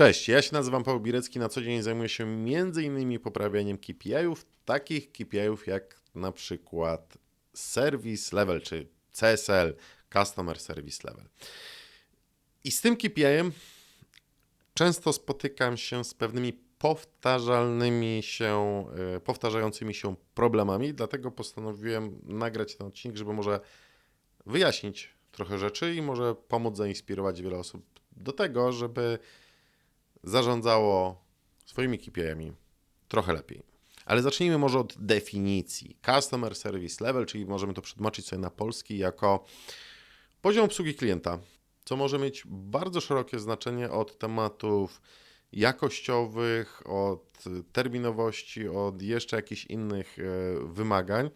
Cześć, ja się nazywam Paweł Birecki, na co dzień zajmuję się m.in. poprawianiem KPI-ów, takich KPI-ów jak na przykład Service Level czy CSL, Customer Service Level. I z tym KPI-em często spotykam się z pewnymi powtarzalnymi się, e, powtarzającymi się problemami, dlatego postanowiłem nagrać ten odcinek, żeby może wyjaśnić trochę rzeczy i może pomóc zainspirować wiele osób do tego, żeby zarządzało swoimi KPI-ami trochę lepiej. Ale zacznijmy może od definicji. Customer Service Level, czyli możemy to przetłumaczyć sobie na polski jako poziom obsługi klienta, co może mieć bardzo szerokie znaczenie od tematów jakościowych, od terminowości, od jeszcze jakichś innych e, wymagań.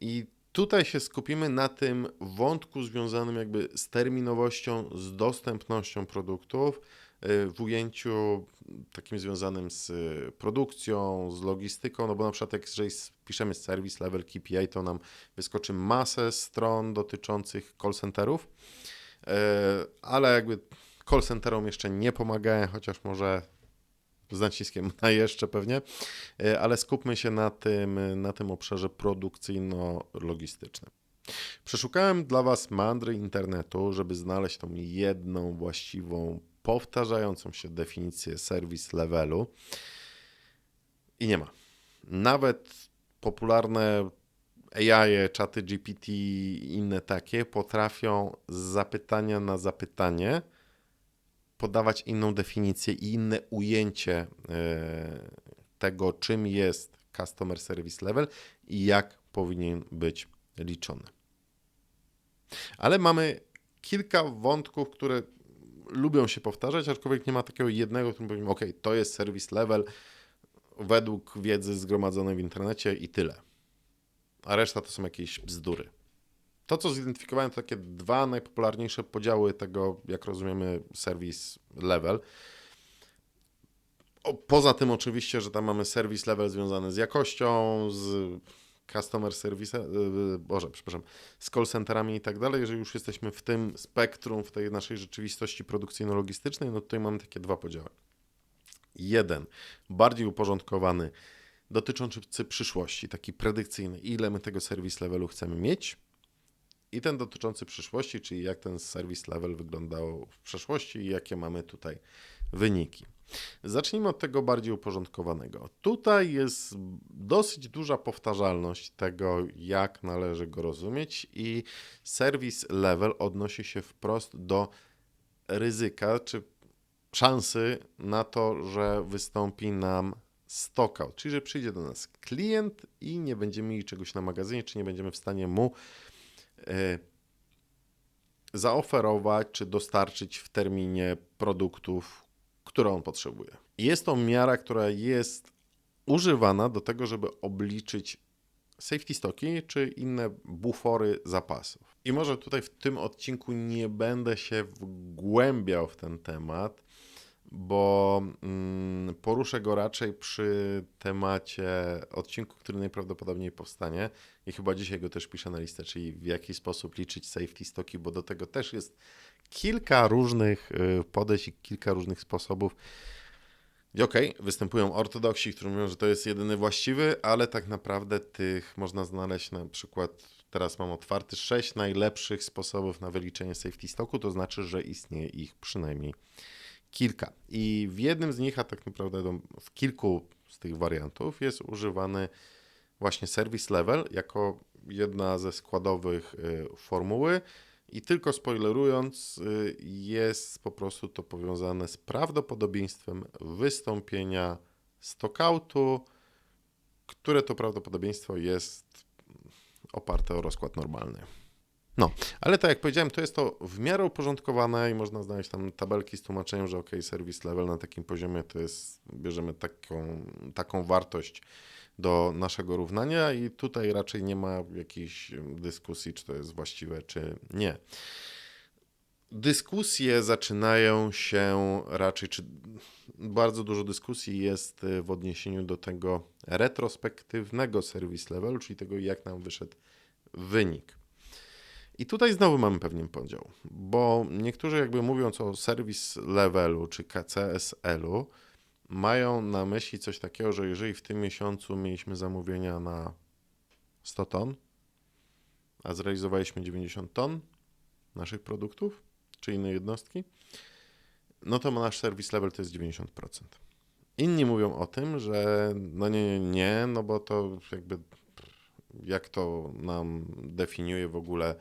I tutaj się skupimy na tym wątku związanym jakby z terminowością, z dostępnością produktów w ujęciu takim związanym z produkcją, z logistyką, no bo na przykład jak jeżeli piszemy service level KPI, to nam wyskoczy masę stron dotyczących call centerów, e, ale jakby call centerom jeszcze nie pomagają, chociaż może z naciskiem na jeszcze pewnie, ale skupmy się na tym, na tym obszarze produkcyjno-logistycznym. Przeszukałem dla Was mandry internetu, żeby znaleźć tą jedną właściwą powtarzającą się definicję serwis levelu i nie ma. Nawet popularne AI, czaty GPT i inne takie potrafią z zapytania na zapytanie podawać inną definicję i inne ujęcie e, tego, czym jest Customer Service Level i jak powinien być liczony. Ale mamy kilka wątków, które lubią się powtarzać, aczkolwiek nie ma takiego jednego, którym powiemy, ok, to jest service level według wiedzy zgromadzonej w internecie i tyle. A reszta to są jakieś bzdury. To, co zidentyfikowałem, to takie dwa najpopularniejsze podziały tego, jak rozumiemy service level. O, poza tym oczywiście, że tam mamy service level związany z jakością, z customer service, e, e, boże, przepraszam, z call centerami i tak dalej, jeżeli już jesteśmy w tym spektrum, w tej naszej rzeczywistości produkcyjno-logistycznej, no tutaj mamy takie dwa podziały. Jeden, bardziej uporządkowany, dotyczący przyszłości, taki predykcyjny, ile my tego service levelu chcemy mieć, i ten dotyczący przyszłości, czyli jak ten service level wyglądał w przeszłości i jakie mamy tutaj wyniki. Zacznijmy od tego bardziej uporządkowanego. Tutaj jest dosyć duża powtarzalność tego, jak należy go rozumieć, i service level odnosi się wprost do ryzyka czy szansy na to, że wystąpi nam stockout, czyli że przyjdzie do nas klient i nie będziemy mieli czegoś na magazynie, czy nie będziemy w stanie mu y, zaoferować czy dostarczyć w terminie produktów, które on potrzebuje. Jest to miara, która jest używana do tego, żeby obliczyć safety stocki czy inne bufory zapasów. I może tutaj w tym odcinku nie będę się wgłębiał w ten temat, bo mm, poruszę go raczej przy temacie odcinku, który najprawdopodobniej powstanie i chyba dzisiaj go też piszę na listę, czyli w jaki sposób liczyć safety stocki, bo do tego też jest kilka różnych y, podejść i kilka różnych sposobów. Gdzie okej, okay, występują ortodoksi, którzy mówią, że to jest jedyny właściwy, ale tak naprawdę tych można znaleźć na przykład, teraz mam otwarty, sześć najlepszych sposobów na wyliczenie safety stocku, to znaczy, że istnieje ich przynajmniej kilka. I w jednym z nich, a tak naprawdę w kilku z tych wariantów jest używany właśnie service level jako jedna ze składowych y, formuły. I tylko spoilerując, y, jest po prostu to powiązane z prawdopodobieństwem wystąpienia stockoutu, które to prawdopodobieństwo jest oparte o rozkład normalny. No, ale tak jak powiedziałem, to jest to w miarę uporządkowane i można znaleźć tam tabelki z tłumaczeniem, że ok, service level na takim poziomie to jest, bierzemy taką, taką wartość do naszego równania i tutaj raczej nie ma jakiejś dyskusji, czy to jest właściwe, czy nie. Dyskusje zaczynają się raczej, czy bardzo dużo dyskusji jest w odniesieniu do tego retrospektywnego service level, czyli tego, jak nam wyszedł wynik. I tutaj znowu mamy pewien podział, bo niektórzy jakby mówiąc o service levelu czy KCSL-u, mają na myśli coś takiego, że jeżeli w tym miesiącu mieliśmy zamówienia na 100 ton, a zrealizowaliśmy 90 ton naszych produktów czy inne jednostki, no to nasz service level to jest 90%. Inni mówią o tym, że no nie, nie, nie, no bo to jakby jak to nam definiuje w ogóle,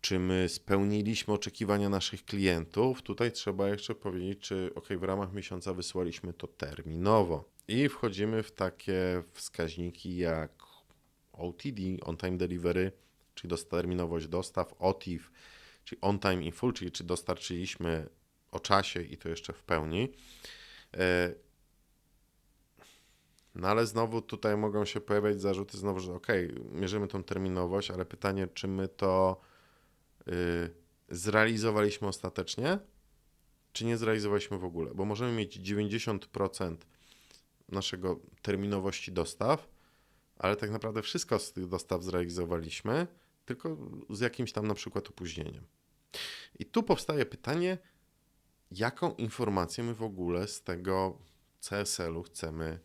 czy my spełniliśmy oczekiwania naszych klientów. Tutaj trzeba jeszcze powiedzieć, czy ok, w ramach miesiąca wysłaliśmy to terminowo. I wchodzimy w takie wskaźniki jak OTD, On Time Delivery, czyli terminowość dostaw, OTIF, czyli On Time in Full, czyli czy dostarczyliśmy o czasie i to jeszcze w pełni. E, no ale znowu tutaj mogą się pojawiać zarzuty znowu, że ok, mierzymy tą terminowość, ale pytanie, czy my to zrealizowaliśmy ostatecznie, czy nie zrealizowaliśmy w ogóle? Bo możemy mieć 90% naszego terminowości dostaw, ale tak naprawdę wszystko z tych dostaw zrealizowaliśmy, tylko z jakimś tam na przykład opóźnieniem. I tu powstaje pytanie, jaką informację my w ogóle z tego CSL-u chcemy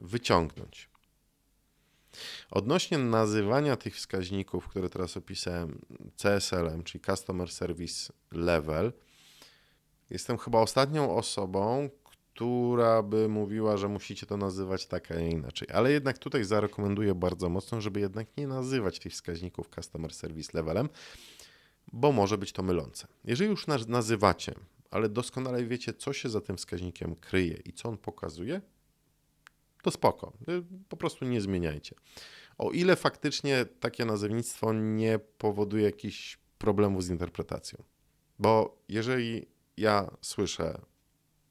wyciągnąć. Odnośnie nazywania tych wskaźników, które teraz opisałem, CSL-em, czyli Customer Service Level, jestem chyba ostatnią osobą, która by mówiła, że musicie to nazywać tak, a nie inaczej. Ale jednak tutaj zarekomenduję bardzo mocno, żeby jednak nie nazywać tych wskaźników Customer Service Levelem, bo może być to mylące. Jeżeli już nazywacie, ale doskonale wiecie, co się za tym wskaźnikiem kryje i co on pokazuje, to spoko. Y, po prostu nie zmieniajcie. O ile faktycznie takie nazewnictwo nie powoduje jakichś problemów z interpretacją. Bo jeżeli ja słyszę,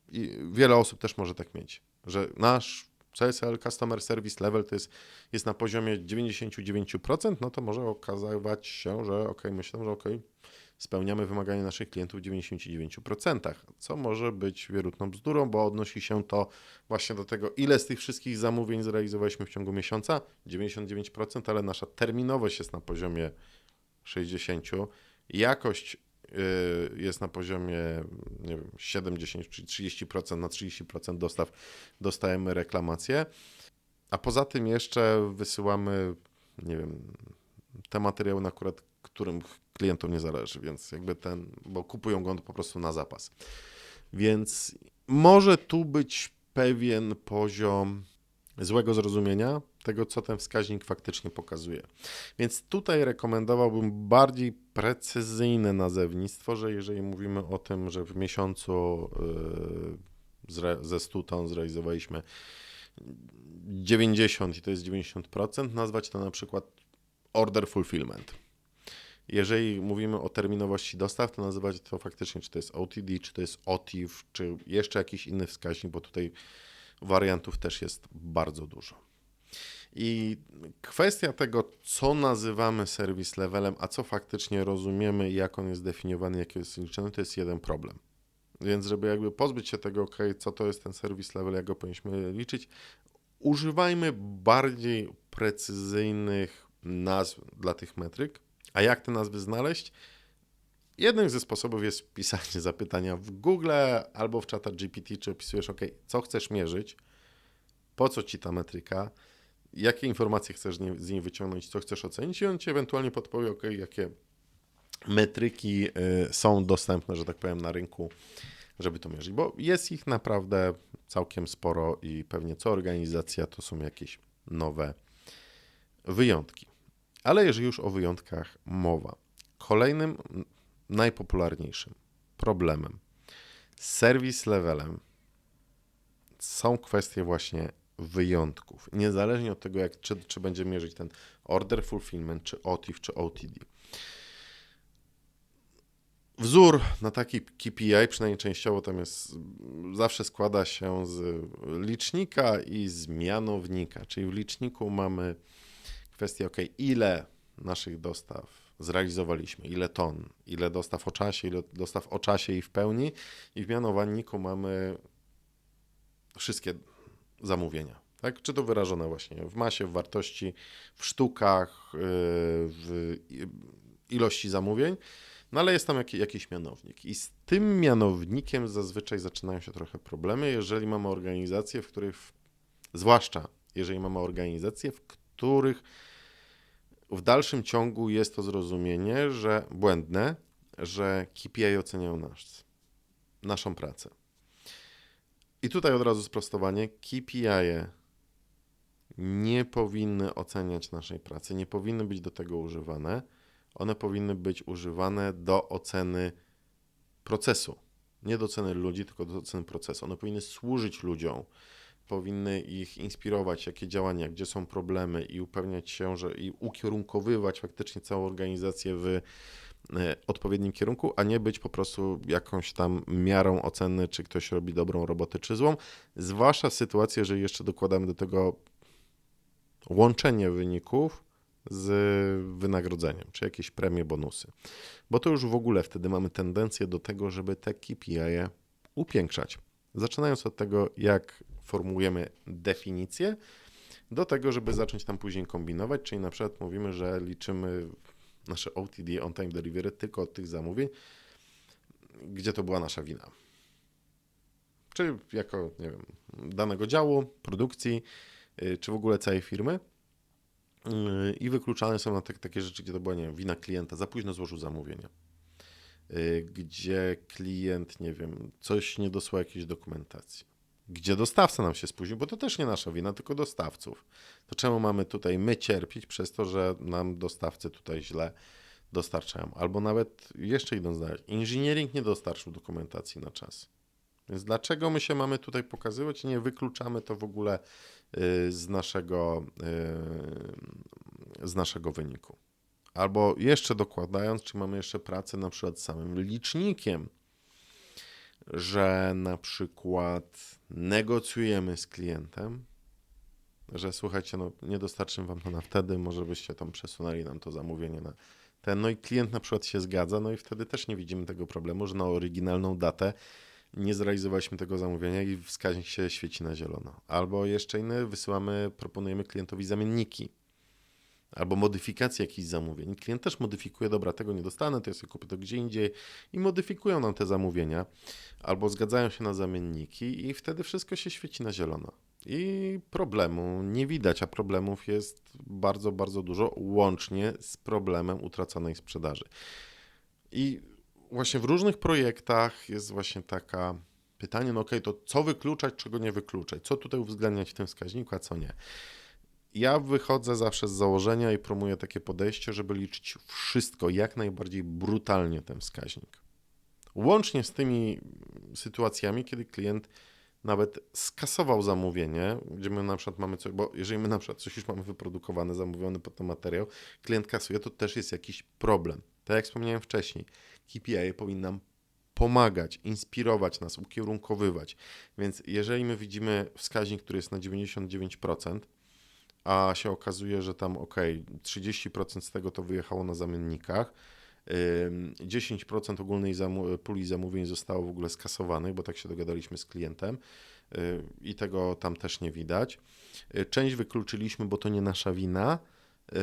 i wiele osób też może tak mieć, że nasz CSL Customer Service Level to jest, jest na poziomie 99%, no to może okazywać się, że ok, myślę, że ok, spełniamy wymagania naszych klientów w 99%, co może być wierutną bzdurą, bo odnosi się to właśnie do tego, ile z tych wszystkich zamówień zrealizowaliśmy w ciągu miesiąca, 99%, ale nasza terminowość jest na poziomie 60%, jakość y, jest na poziomie nie wiem, 70 czy 30%, na 30% dostaw dostajemy reklamacje, a poza tym jeszcze wysyłamy, nie wiem, te materiały na akurat którym klientom nie zależy, więc jakby ten, bo kupują go po prostu na zapas. Więc może tu być pewien poziom złego zrozumienia tego, co ten wskaźnik faktycznie pokazuje. Więc tutaj rekomendowałbym bardziej precyzyjne nazewnictwo, że jeżeli mówimy o tym, że w miesiącu yy, ze 100 ton zrealizowaliśmy 90 i to jest 90%, nazwać to na przykład order fulfillment. Jeżeli mówimy o terminowości dostaw, to nazywać to faktycznie, czy to jest OTD, czy to jest OTIF, czy jeszcze jakiś inny wskaźnik, bo tutaj wariantów też jest bardzo dużo. I kwestia tego, co nazywamy service levelem, a co faktycznie rozumiemy, jak on jest definiowany, jak jest liczony, to jest jeden problem. Więc żeby jakby pozbyć się tego, ok, co to jest ten service level, jak go powinniśmy liczyć, używajmy bardziej precyzyjnych nazw dla tych metryk, a jak te nazwy znaleźć? Jednym ze sposobów jest pisanie zapytania w Google albo w czata GPT, czy opisujesz, OK, co chcesz mierzyć, po co ci ta metryka, jakie informacje chcesz z niej wyciągnąć, co chcesz ocenić, i on ci ewentualnie podpowie, OK, jakie metryki y, są dostępne, że tak powiem, na rynku, żeby to mierzyć, bo jest ich naprawdę całkiem sporo i pewnie co organizacja to są jakieś nowe wyjątki. Ale jeżeli już o wyjątkach mowa, kolejnym najpopularniejszym problemem, service levelem są kwestie właśnie wyjątków. Niezależnie od tego, jak, czy, czy będzie mierzyć ten order fulfillment, czy OTIF, czy OTD. Wzór na taki KPI, przynajmniej częściowo tam jest, zawsze składa się z licznika i z mianownika, czyli w liczniku mamy kwestię, ok, ile naszych dostaw zrealizowaliśmy, ile ton, ile dostaw o czasie, ile dostaw o czasie i w pełni i w mianowaniku mamy wszystkie zamówienia. Tak? Czy to wyrażone właśnie w masie, w wartości, w sztukach, yy, w ilości zamówień, no ale jest tam jaki, jakiś mianownik. I z tym mianownikiem zazwyczaj zaczynają się trochę problemy, jeżeli mamy organizacje, w których, zwłaszcza jeżeli mamy organizacje, w których w dalszym ciągu jest to zrozumienie, że błędne, że KPI oceniają nas, naszą pracę. I tutaj od razu sprostowanie. KPI nie powinny oceniać naszej pracy, nie powinny być do tego używane. One powinny być używane do oceny procesu. Nie do oceny ludzi, tylko do oceny procesu. One powinny służyć ludziom, powinny ich inspirować, jakie działania, gdzie są problemy i upewniać się, że i ukierunkowywać faktycznie całą organizację w e, odpowiednim kierunku, a nie być po prostu jakąś tam miarą oceny, czy ktoś robi dobrą robotę, czy złą. Zwłaszcza w sytuacji, jeżeli jeszcze dokładamy do tego łączenie wyników z wynagrodzeniem, czy jakieś premie, bonusy. Bo to już w ogóle wtedy mamy tendencję do tego, żeby te KPI upiększać. Zaczynając od tego, jak formułujemy definicję, do tego, żeby zacząć tam później kombinować, czyli na przykład mówimy, że liczymy nasze OTD, on time delivery, tylko od tych zamówień, gdzie to była nasza wina. Czy jako, nie wiem, danego działu, produkcji, y, czy w ogóle całej firmy. Y, I wykluczane są na te, takie rzeczy, gdzie to była, nie wiem, wina klienta, za późno złożył zamówienie. Y, gdzie klient, nie wiem, coś nie dosłał jakiejś dokumentacji gdzie dostawca nam się spóźnił, bo to też nie nasza wina, tylko dostawców. To czemu mamy tutaj my cierpieć przez to, że nam dostawcy tutaj źle dostarczają? Albo nawet jeszcze idąc dalej, inżyniering nie dostarczył dokumentacji na czas. Więc dlaczego my się mamy tutaj pokazywać? Nie wykluczamy to w ogóle y, z naszego, y, z naszego wyniku. Albo jeszcze dokładając, czy mamy jeszcze pracę na przykład z samym licznikiem, że na przykład negocjujemy z klientem, że słuchajcie, no nie dostarczymy wam to na wtedy, może byście tam przesunęli nam to zamówienie na ten, no i klient na przykład się zgadza, no i wtedy też nie widzimy tego problemu, że na oryginalną datę nie zrealizowaliśmy tego zamówienia i wskaźnik się świeci na zielono. Albo jeszcze inny, wysyłamy, proponujemy klientowi zamienniki albo modyfikację jakichś zamówień. Klient też modyfikuje, dobra, tego nie dostanę, to ja sobie kupię to gdzie indziej i modyfikują nam te zamówienia, albo zgadzają się na zamienniki i wtedy wszystko się świeci na zielono. I problemu nie widać, a problemów jest bardzo, bardzo dużo, łącznie z problemem utraconej sprzedaży. I właśnie w różnych projektach jest właśnie taka pytanie, no okay, to co wykluczać, czego nie wykluczać, co tutaj uwzględniać w tym wskaźniku, a co nie ja wychodzę zawsze z założenia i promuję takie podejście, żeby liczyć wszystko jak najbardziej brutalnie ten wskaźnik. Łącznie z tymi sytuacjami, kiedy klient nawet skasował zamówienie, gdzie my na przykład mamy coś, bo jeżeli my na przykład coś już mamy wyprodukowane, zamówiony pod ten materiał, klient kasuje, to też jest jakiś problem. Tak jak wspomniałem wcześniej, KPI powinien nam pomagać, inspirować nas, ukierunkowywać. Więc jeżeli my widzimy wskaźnik, który jest na 99%, a się okazuje, że tam ok, 30% z tego to wyjechało na zamiennikach. 10% ogólnej puli zamówień zostało w ogóle skasowanych, bo tak się dogadaliśmy z klientem y, i tego tam też nie widać. Y, część wykluczyliśmy, bo to nie nasza wina y,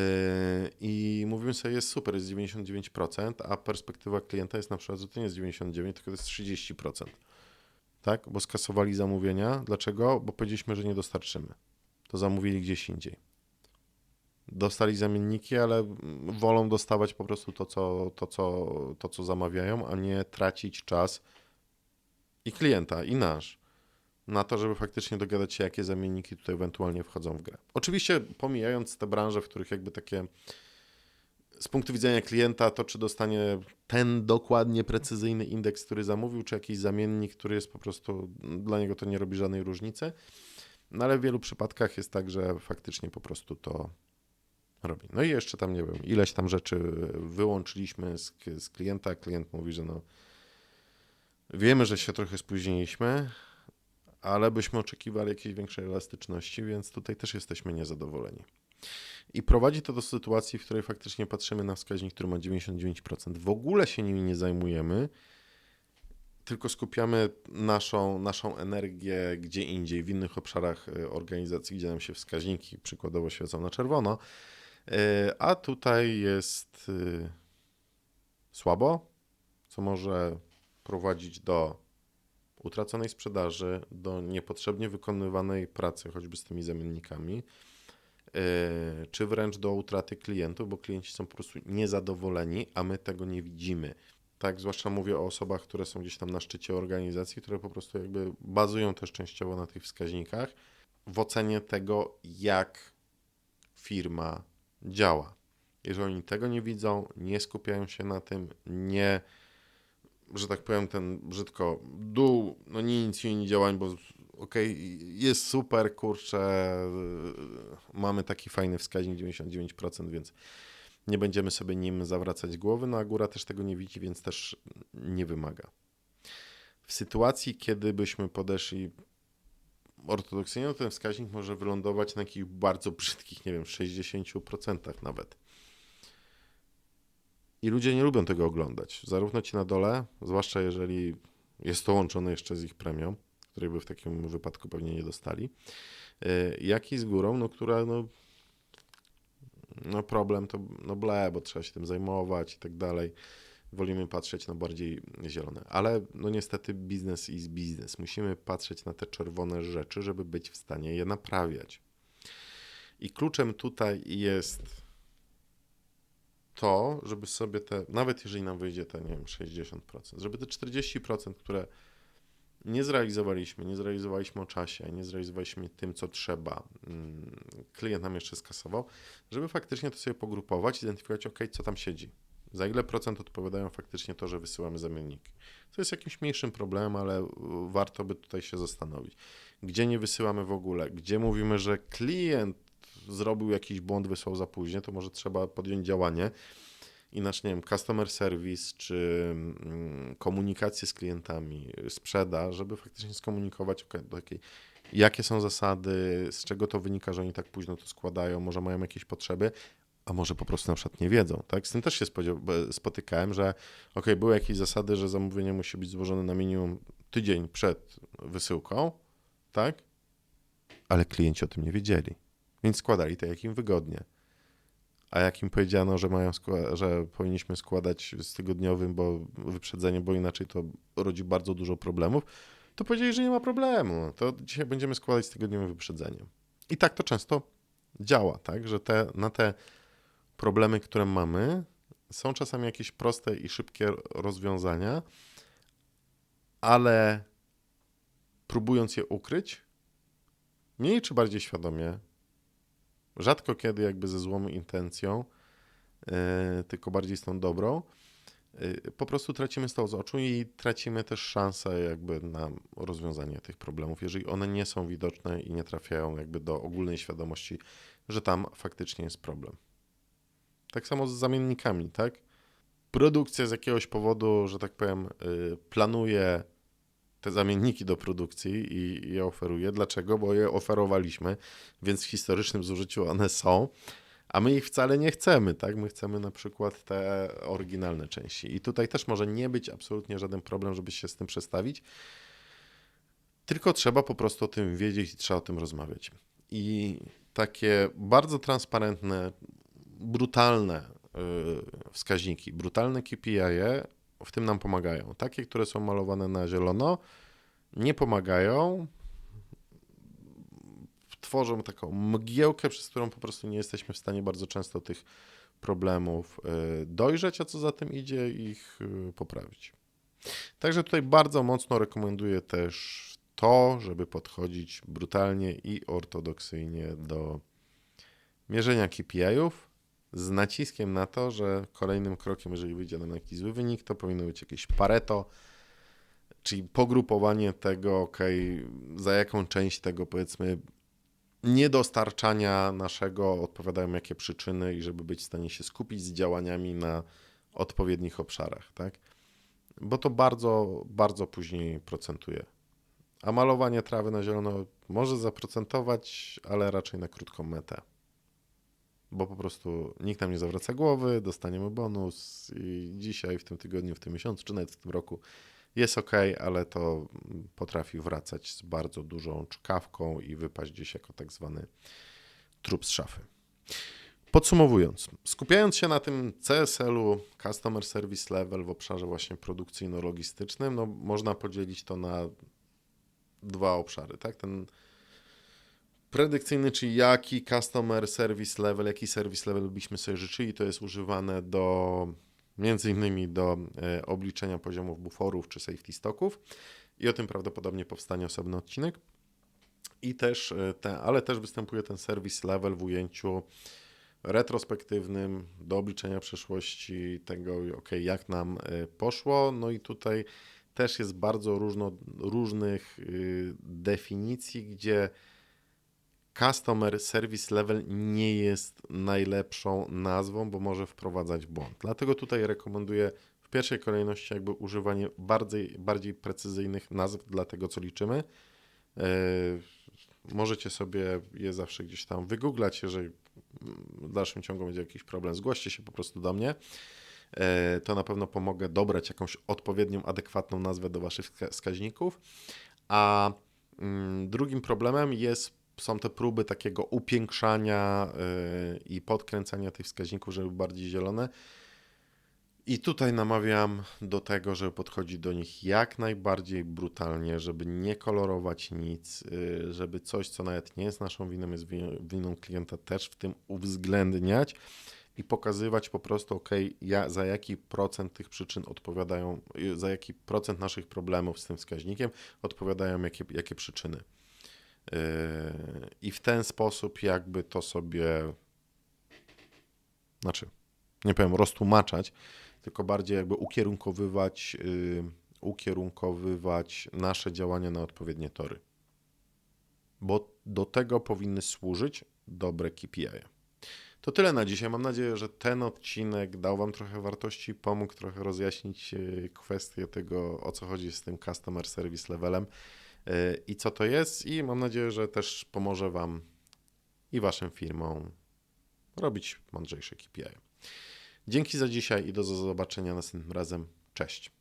i mówimy sobie, jest super, jest 99%, a perspektywa klienta jest na przykład, że to nie jest 99%, tylko to jest 30%. Tak? Bo skasowali zamówienia. Dlaczego? Bo powiedzieliśmy, że nie dostarczymy to zamówili gdzieś indziej. Dostali zamienniki, ale wolą dostawać po prostu to, co, to, co, to, co zamawiają, a nie tracić czas i klienta, i nasz na to, żeby faktycznie dogadać się, jakie zamienniki tutaj ewentualnie wchodzą w grę. Oczywiście pomijając te branże, w których jakby takie z punktu widzenia klienta, to czy dostanie ten dokładnie precyzyjny indeks, który zamówił, czy jakiś zamiennik, który jest po prostu, dla niego to nie robi żadnej różnicy. No ale w wielu przypadkach jest tak, że faktycznie po prostu to robi. No i jeszcze tam, nie wiem, ileś tam rzeczy wyłączyliśmy z, z klienta. Klient mówi, że no wiemy, że się trochę spóźniliśmy, ale byśmy oczekiwali jakiejś większej elastyczności, więc tutaj też jesteśmy niezadowoleni. I prowadzi to do sytuacji, w której faktycznie patrzymy na wskaźnik, który ma 99%. W ogóle się nimi nie zajmujemy, tylko skupiamy naszą, naszą energię gdzie indziej, w innych obszarach e, organizacji, gdzie nam się wskaźniki przykładowo świecą na czerwono, e, a tutaj jest e, słabo, co może prowadzić do utraconej sprzedaży, do niepotrzebnie wykonywanej pracy, choćby z tymi zamiennikami, czy wręcz do utraty klientów, bo klienci są po prostu niezadowoleni, a my tego nie widzimy. Tak, zwłaszcza mówię o osobach, które są gdzieś tam na szczycie organizacji, które po prostu jakby bazują też częściowo na tych wskaźnikach w ocenie tego, jak firma działa. Jeżeli oni tego nie widzą, nie skupiają się na tym, nie, że tak powiem, ten brzydko dół, no nie inicjuje działań, bo okej, jest super, kurczę, yy, mamy taki fajny wskaźnik 99%, więc nie będziemy sobie nim zawracać głowy, no a góra też tego nie widzi, więc też nie wymaga. W sytuacji, kiedy byśmy podeszli ortodoksyjnie, to ten wskaźnik może wylądować na jakichś bardzo brzydkich, nie wiem, 60% nawet. I ludzie nie lubią tego oglądać. Zarówno ci na dole, zwłaszcza jeżeli jest to łączone jeszcze z ich premią, której by w takim wypadku pewnie nie dostali, y, jak i z górą, no, która no, no problem to no ble, bo trzeba się tym zajmować i tak dalej. Wolimy patrzeć na bardziej zielone. Ale no niestety biznes is biznes. Musimy patrzeć na te czerwone rzeczy, żeby być w stanie je naprawiać. I kluczem tutaj jest to, żeby sobie te, nawet jeżeli nam wyjdzie te, nie wiem, 60%, żeby te 40%, które nie zrealizowaliśmy, nie zrealizowaliśmy o czasie, nie zrealizowaliśmy tym, co trzeba, mm, klient nam jeszcze skasował, żeby faktycznie to sobie pogrupować, zidentyfikować, ok, co tam siedzi. Za ile procent odpowiadają faktycznie to, że wysyłamy zamienniki. To jest jakimś mniejszym problemem, ale warto by tutaj się zastanowić. Gdzie nie wysyłamy w ogóle? Gdzie mówimy, że klient zrobił jakiś błąd, wysłał za późno, to może trzeba podjąć działanie i nasz, nie wiem, customer service czy mm, komunikację z klientami, sprzedaż, żeby faktycznie skomunikować, okay, jakie są zasady, z czego to wynika, że oni tak późno to składają, może mają jakieś potrzeby, a może po prostu na przykład nie wiedzą. Tak? Z tym też się spotykałem, że ok, były jakieś zasady, że zamówienie musi być złożone na minimum tydzień przed wysyłką, tak? Ale klienci o tym nie wiedzieli, więc składali to jak im wygodnie a jak im powiedziano, że, mają że powinniśmy składać z tygodniowym bo wyprzedzeniem, bo inaczej to rodzi bardzo dużo problemów, to powiedzieli, że nie ma problemu. To dzisiaj będziemy składać z tygodniowym wyprzedzeniem. I tak to często działa, tak? Że te, na te problemy, które mamy, są czasami jakieś proste i szybkie rozwiązania, ale próbując je ukryć, mniej czy bardziej świadomie, rzadko kiedy jakby ze złą intencją, yy, tylko bardziej z tą dobrą, yy, po prostu tracimy z to z oczu i tracimy też szansę jakby na rozwiązanie tych problemów, jeżeli one nie są widoczne i nie trafiają jakby do ogólnej świadomości, że tam faktycznie jest problem. Tak samo z zamiennikami, tak? Produkcja z jakiegoś powodu, że tak powiem, yy, planuje te zamienniki do produkcji i je oferuje. Dlaczego? Bo je oferowaliśmy, więc w historycznym zużyciu one są, a my ich wcale nie chcemy, tak? My chcemy na przykład te oryginalne części. I tutaj też może nie być absolutnie żaden problem, żeby się z tym przestawić. Tylko trzeba po prostu o tym wiedzieć i trzeba o tym rozmawiać. I takie bardzo transparentne, brutalne yy, wskaźniki, brutalne KPI w tym nam pomagają. Takie, które są malowane na zielono, nie pomagają. Tworzą taką mgiełkę, przez którą po prostu nie jesteśmy w stanie bardzo często tych problemów y, dojrzeć, a co za tym idzie, ich y, poprawić. Także tutaj bardzo mocno rekomenduję też to, żeby podchodzić brutalnie i ortodoksyjnie do mierzenia KPI-ów, z naciskiem na to, że kolejnym krokiem, jeżeli wyjdzie nam jakiś zły wynik, to powinno być jakieś pareto, czyli pogrupowanie tego, ok, za jaką część tego powiedzmy niedostarczania naszego odpowiadają jakie przyczyny i żeby być w stanie się skupić z działaniami na odpowiednich obszarach, tak? Bo to bardzo, bardzo później procentuje. A malowanie trawy na zielono może zaprocentować, ale raczej na krótką metę bo po prostu nikt nam nie zawraca głowy, dostaniemy bonus i dzisiaj, w tym tygodniu, w tym miesiącu, czy nawet w tym roku jest ok, ale to potrafi wracać z bardzo dużą czkawką i wypaść gdzieś jako tak zwany trup z szafy. Podsumowując, skupiając się na tym CSL-u, Customer Service Level w obszarze właśnie produkcyjno-logistycznym, no można podzielić to na dwa obszary, tak? Ten predykcyjny, czyli jaki Customer Service Level, jaki Service Level byśmy sobie życzyli, to jest używane do między innymi do e, obliczenia poziomów buforów czy safety stocków i o tym prawdopodobnie powstanie osobny odcinek. I też e, te, ale też występuje ten service level w ujęciu retrospektywnym do obliczenia przeszłości tego, ok, jak nam y, poszło. No i tutaj też jest bardzo różno, różnych y, definicji, gdzie Customer Service Level nie jest najlepszą nazwą, bo może wprowadzać błąd. Dlatego tutaj rekomenduję w pierwszej kolejności jakby używanie bardziej, bardziej precyzyjnych nazw dla tego, co liczymy. Yy, Możecie sobie je zawsze gdzieś tam wygooglać, jeżeli w dalszym ciągu będzie jakiś problem, zgłoście się po prostu do mnie. E, To na pewno pomogę dobrać jakąś odpowiednią, adekwatną nazwę do Waszych wska- wskaźników. A mm, drugim problemem jest, są te próby takiego upiększania e, i podkręcania tych wskaźników, żeby bardziej zielone. I tutaj namawiam do tego, żeby podchodzić do nich jak najbardziej brutalnie, żeby nie kolorować nic, y, żeby coś, co nawet nie jest naszą winą, jest wi- winą klienta, też w tym uwzględniać i pokazywać po prostu, ok, ja, za jaki procent tych przyczyn odpowiadają, y, za jaki procent naszych problemów z tym wskaźnikiem odpowiadają jakie, jakie przyczyny. Yy, I w ten sposób jakby to sobie, znaczy, nie powiem roztłumaczać, tylko bardziej jakby ukierunkowywać, yy, ukierunkowywać nasze działania na odpowiednie tory. Bo do tego powinny służyć dobre KPI. To tyle na dzisiaj. Mam nadzieję, że ten odcinek dał Wam trochę wartości, pomógł trochę rozjaśnić yy, kwestię tego, o co chodzi z tym Customer Service Levelem i co to jest. I mam nadzieję, że też pomoże Wam i Waszym firmom robić mądrzejsze KPI. Dzięki za dzisiaj i do zobaczenia następnym razem. Cześć.